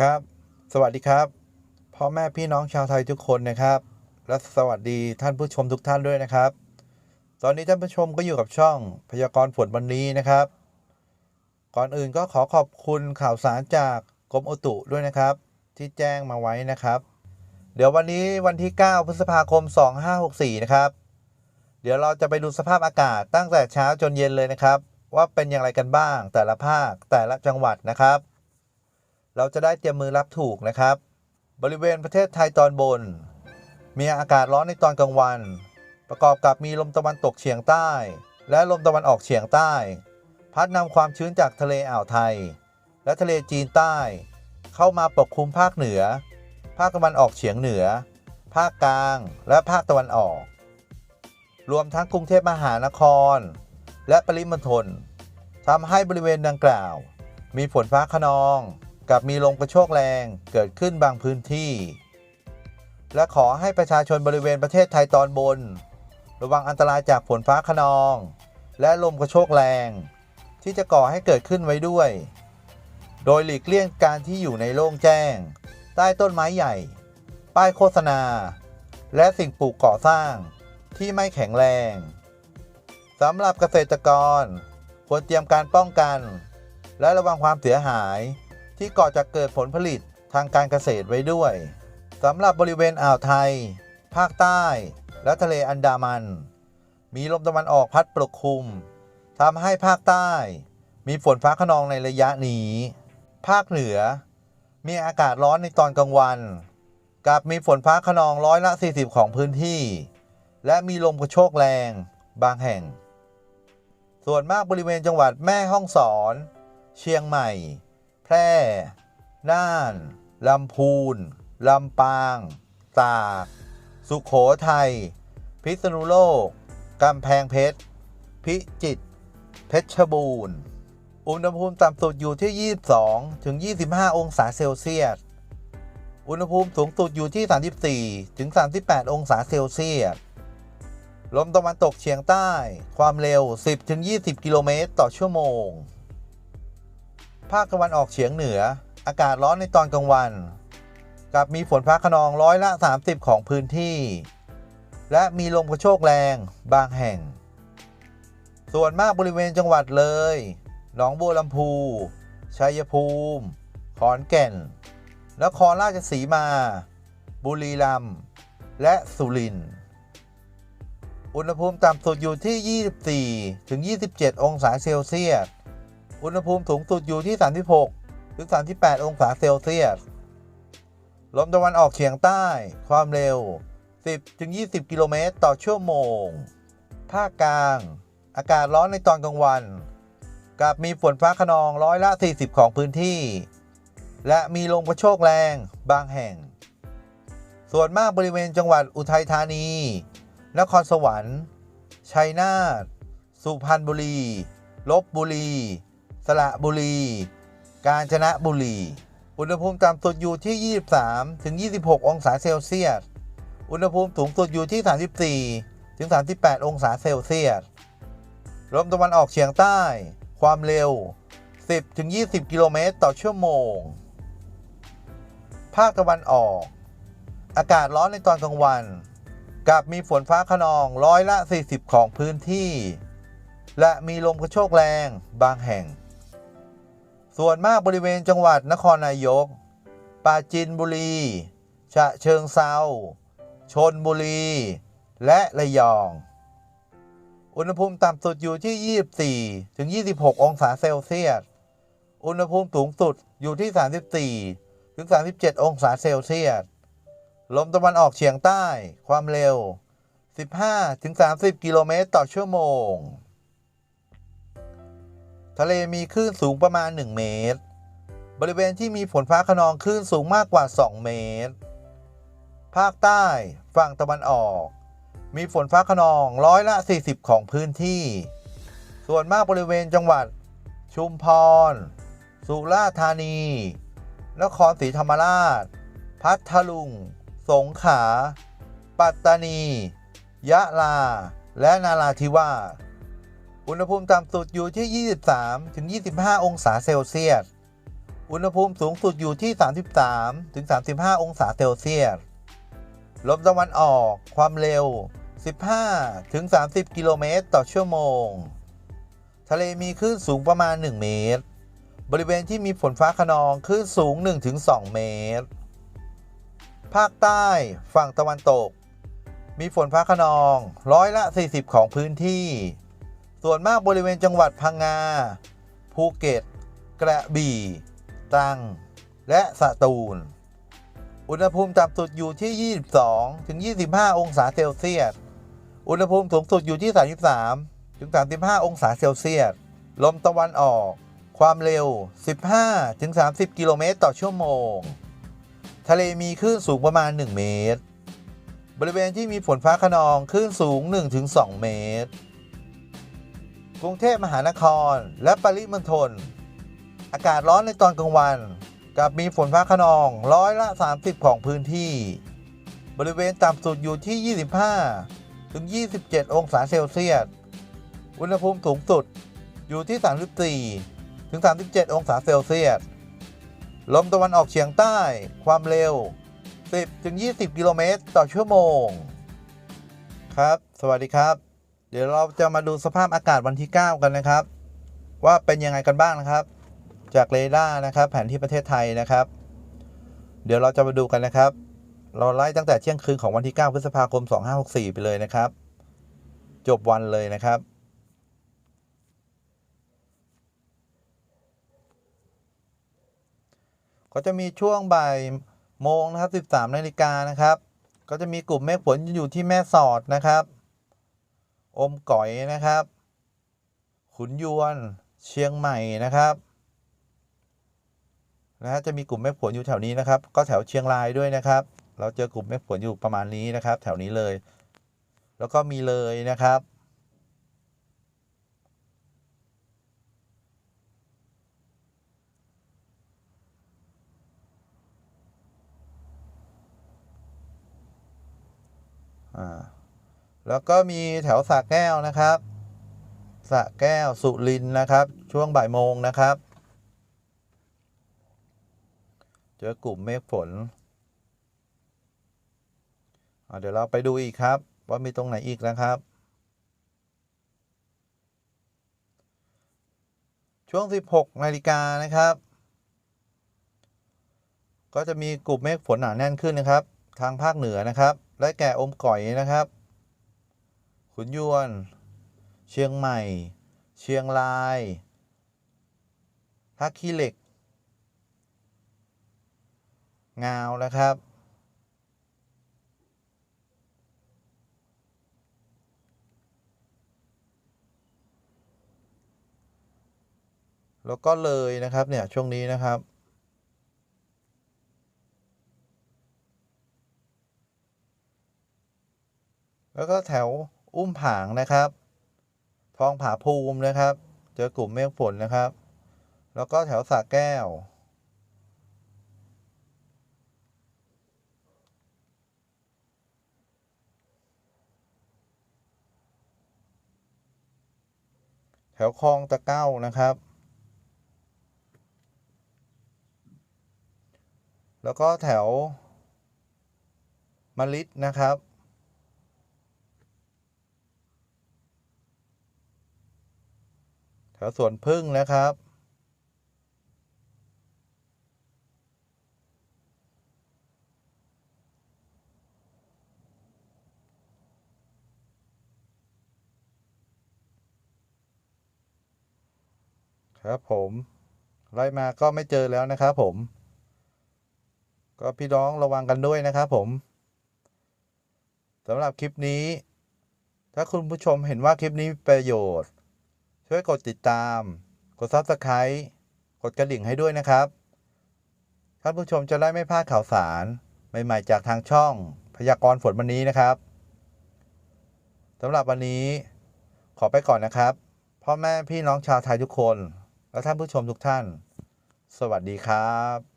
ครับ สวัสดีครับพ่อแม่พี่น้องชาวไทยทุกคนนะครับ และสวัสดีท่านผู้ชมทุกท่านด้วยนะครับ ตอนนี้ท่านผู้ชมก็อยู่กับช่องพยากรณ์ฝนวันนี้นะครับ ก่อนอื่นก็ขอขอบคุณข่าวสารจากกรมอุตุด้วยนะครับ ที่แจ้งมาไว้นะครับ เดี๋ยววันนี้วันที่ 9 พฤษภาคม 2564 นะครับ เดี๋ยวเราจะไปดูสภาพอากาศตั้งแต่เช้าจนเย็นเลยนะครับ ว่าเป็นอย่างไรกันบ้างแต่ละภาคแต่ละจังหวัดนะครับ เราจะได้เตรียมมือรับถูกนะครับ บริเวณประเทศไทยตอนบน มีอากาศร้อนในตอนกลางวัน ประกอบกับมีลมตะวันตกเฉียงใต้ และลมตะวันออกเฉียงใต้ พัดนำความชื้นจากทะเลอ่าวไทย และทะเลจีนใต้ เข้ามาปกคลุมภาคเหนือ ภาคตะวันออกเฉียงเหนือ ภาคกลาง และภาคตะวันออก รวมทั้งกรุงเทพมหานคร และปริมณฑลทำให้บริเวณดังกล่าว มีฝนฟ้าขนอง กับมีลมกระโชกแรงเกิดขึ้นบางพื้นที่ และขอให้ประชาชนบริเวณประเทศไทยตอนบน ระวังอันตรายจากฝนฟ้าขนอง และลมกระโชกแรง ที่จะก่อให้เกิดขึ้นไว้ด้วย โดยหลีกเลี่ยงการที่อยู่ในโล่งแจ้ง ใต้ต้นไม้ใหญ่ ป้ายโฆษณา และสิ่งปลูกก่อสร้าง ที่ไม่แข็งแรงสำหรับเกษตรกร ควรเตรียมการป้องกัน และระวังความเสียหาย ที่ก่อจะเกิดผลผลิตทางการเกษตรไว้ด้วยสำหรับบริเวณอ่าวไทย ภาคใต้ และทะเลอันดามัน มีลมตะวันออกพัดปกคลุมทำให้ภาคใต้ มีฝนฟ้าขนองในระยะนี้ ภาคเหนือ มีอากาศร้อนในตอนกลางวัน กับมีฝนฟ้าขนองร้อยละ 40 ของพื้นที่ และมีลมกระโชกแรง บางแห่ง ส่วนมากบริเวณจังหวัดแม่ฮ่องสอน เชียงใหม่ แพร่ น่าน ลำพูน ลำปาง ตาก สุขโขทัย พิษณุโลก กำแพงเพชร พิจิตร เพชรบูรณ์ อุณหภูมิต่ำสุดอยู่ที่ 22 ถึง 25 องศาเซลเซียส อุณหภูมิสูงสุดอยู่ที่ 34 ถึง 38 องศาเซลเซียส ลมตะวันตกเฉียงใต้ ความเร็ว 10 ถึง 20 กิโลเมตรต่อชั่วโมง ภาคตะวันออกเฉียงเหนือ อากาศร้อนในตอนกลางวัน กับมีฝนฟ้าขนองร้อยละ 30 ของพื้นที่ และมีลมกระโชกแรงบางแห่ง ส่วนมากบริเวณจังหวัดเลย หนองบัวลำพูชัยภูมิ ขอนแก่น นครราชสีมา บุรีรัมย์ และสุรินทร์ อุณหภูมิต่ำสุดอยู่ที่ 24ถึง27 องศาเซลเซียส อุณหภูมิสูงสุดอยู่ที่ 36 ถึง 38 องศาเซลเซียส ลมตะวันออกเฉียงใต้ ความเร็ว 10 ถึง 20 กิโลเมตรต่อชั่วโมง ภาคกลาง อากาศร้อนในตอนกลางวัน กับมีฝนฟ้าขนองร้อยละ 40 ของพื้นที่ และมีลมกระโชกแรงบางแห่ง ส่วนมากบริเวณจังหวัดอุทัยธานี นครสวรรค์ ชัยนาท สุพรรณบุรีลบบุรี สระบุรี กาญจนบุรี อุณหภูมิต่ำสุดอยู่ที่ 23 ถึง 26 องศาเซลเซียส อุณหภูมิสูงสุดอยู่ที่ 34 ถึง 38 องศาเซลเซียส ลมตะวันออกเฉียงใต้ ความเร็ว 10 ถึง 20 กิโลเมตรต่อชั่วโมง ภาคตะวันออก อากาศร้อนในตอนกลางวันกับมีฝนฟ้าขนองร้อยละ 40 ของพื้นที่ และมีลมกระโชกแรงบางแห่ง ส่วนมากบริเวณจังหวัดนครนายก ปราจีนบุรี ฉะเชิงเซาชนบุรี และระยอง อุณหภูมิต่ำสุดอยู่ที่ 24 ถึง 26 องศาเซลเซียส อุณหภูมิสูงสุดอยู่ที่ 34 ถึง 37 องศาเซลเซียส ลมตะวันออกเฉียงใต้ ความเร็ว 15 ถึง 30 กิโลเมตรต่อชั่วโมง ทะเลมีคลื่นสูงประมาณ 1 เมตร บริเวณที่มีฝนฟ้าขนองคลื่นสูงมากกว่า 2 เมตร ภาคใต้ฝั่งตะวันออก มีฝนฟ้าขนองร้อยละ 40 ของพื้นที่ ส่วนมากบริเวณจังหวัด ชุมพร สุราษฎร์ธานี นครศรีธรรมราช พัทลุง สงขลา ปัตตานี ยะลา และนาราธิวาส อุณหภูมิต่ำสุดอยู่ที่ 23 ถึง 25 องศาเซลเซียส อุณหภูมิสูงสุดอยู่ที่ 33 ถึง 35 องศาเซลเซียส ลมตะวันออก ความเร็ว 15 ถึง 30 กิโลเมตรต่อชั่วโมง ทะเลมีคลื่นสูงประมาณ 1 เมตร บริเวณที่มีฝนฟ้าขนองคลื่นสูง 1-2 เมตร ภาคใต้ฝั่งตะวันตก มีฝนฟ้าขนองร้อยละ 40 ของพื้นที่ ส่วนมากบริเวณจังหวัดพังงา ภูเก็ต กระบี่ ตรัง และสตูล อุณหภูมิต่ำสุดอยู่ที่ 22 ถึง 25 องศาเซลเซียส อุณหภูมิสูงสุดอยู่ที่ 33 ถึง 35 องศาเซลเซียส ลมตะวันออก ความเร็ว 15 ถึง 30 กิโลเมตรต่อชั่วโมง ทะเลมีคลื่นสูงประมาณ 1 เมตร บริเวณที่มีฝนฟ้าขนองคลื่นสูง 1-2 เมตร กรุงเทพมหานคร และปริมณฑลอากาศร้อนในตอนกลางวัน กับมีฝนฟ้าขนองร้อยละ 30 ของพื้นที่ บริเวณต่ำสุดอยู่ที่ 25 ถึง 27 องศาเซลเซียส อุณหภูมิสูงสุดอยู่ที่ 34 ถึง 37 องศาเซลเซียส ลมตะวันออกเฉียงใต้ ความเร็ว 10 ถึง 20 กิโลเมตรต่อชั่วโมง ครับ สวัสดีครับ เดี๋ยวเราจะมาดูสภาพอากาศวันที่ 9 กันนะครับ ว่าเป็นยังไงกันบ้างนะครับ จากเรดาร์นะครับ แผนที่ประเทศไทยนะครับ เดี๋ยวเราจะมาดูกันนะครับ เราไล่ตั้งแต่เที่ยงคืนของวันที่ 9 พฤษภาคม 2564 ไปเลยนะครับ จบวันเลยนะครับก็จะมีช่วงบ่ายโมงนะครับ 13 นาฬิกานะครับ ก็จะมีกลุ่มเมฆฝนอยู่ที่แม่สอดนะครับ อมก๋อยนะครับ ขุนยวน เชียงใหม่นะครับนะฮะจะมีกลุ่มเมฆฝนอยู่แถวนี้นะครับ ก็แถวเชียงรายด้วยนะครับ เราเจอกลุ่มเมฆฝนอยู่ประมาณนี้นะครับ แถวนี้เลย แล้วก็มีเลยนะครับ อ่า แล้วก็มีแถวสระแก้วนะครับสระแก้วสุรินนะครับ ช่วงบ่ายโมงนะครับ เจอกลุ่มเมฆฝนเดี๋ยวเราไปดูอีกครับ ว่ามีตรงไหนอีกนะครับ ช่วง 16นาฬิกานะครับ ก็จะมีกลุ่มเมฆฝนหนาแน่นขึ้นนะครับ ทางภาคเหนือนะครับได้แก่อมก่อยนะครับ ขุนยวน เชียงใหม่ เชียงรายท่าขี้เหล็ก งาวนะครับ แล้วก็เลยนะครับเนี่ยช่วงนี้นะครับแล้วก็แถว อุ้มผางนะครับทองผาภูมินะครับ เจอกลุ่มเมฆฝนนะครับ แล้วก็แถวสระแก้ว แถวคลองตะเก้านะครับ แล้วก็แถวมะลิดนะครับ แถ วสวนพึ่งนะครับ ครับผมไล่มาก็ไม่เจอแล้วนะครับผม ก็พี่น้องระวังกันด้วยนะครับผมสำหรับคลิปนี้ ถ้าคุณผู้ชมเห็นว่าคลิปนี้มีประโยชน์ ช่วยกดติดตาม กด Subscribe กดกระดิ่งให้ด้วยนะครับ ท่านผู้ชมจะได้ไม่พลาดข่าวสาร ใหม่ๆ จากทางช่องพยากรณ์ฝนวันนี้นะครับสำหรับวันนี้ ขอไปก่อนนะครับ พ่อแม่พี่น้องชาวไทยทุกคน และท่านผู้ชมทุกท่าน สวัสดีครับ